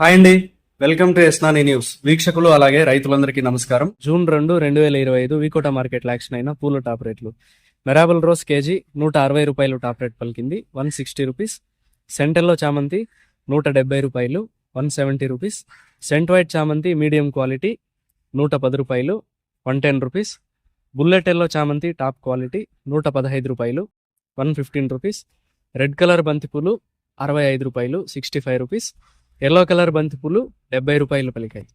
Hi అండి. Welcome to ఎస్నాని news. వీక్షకులు అలాగే రైతులందరికీ నమస్కారం. జూన్ రెండు రెండు వేల ఇరవై ఐదు వికోట మార్కెట్ యాక్షన్ అయిన పూల టాప్ రేట్లు. మెరాబుల్ రోజ్ కేజీ నూట అరవై రూపాయలు టాప్ రేట్ పలికింది. One sixty rupees. సెంటర్లో చామంతి నూట డెబ్బై రూపాయలు. One seventy rupees. సెంట్ వైట్ చామంతి మీడియం క్వాలిటీ నూట పది రూపాయలు. One ten rupees. Bullet yellow చామంతి టాప్ క్వాలిటీ నూట పదహైదు రూపాయలు. One fifteen rupees. Red colour బంతిపూలు అరవై ఐదు రూపాయలు sixty five rupees. Yellow colour బంతిపూలు డెబ్బై రూపాయలు పలికాయి.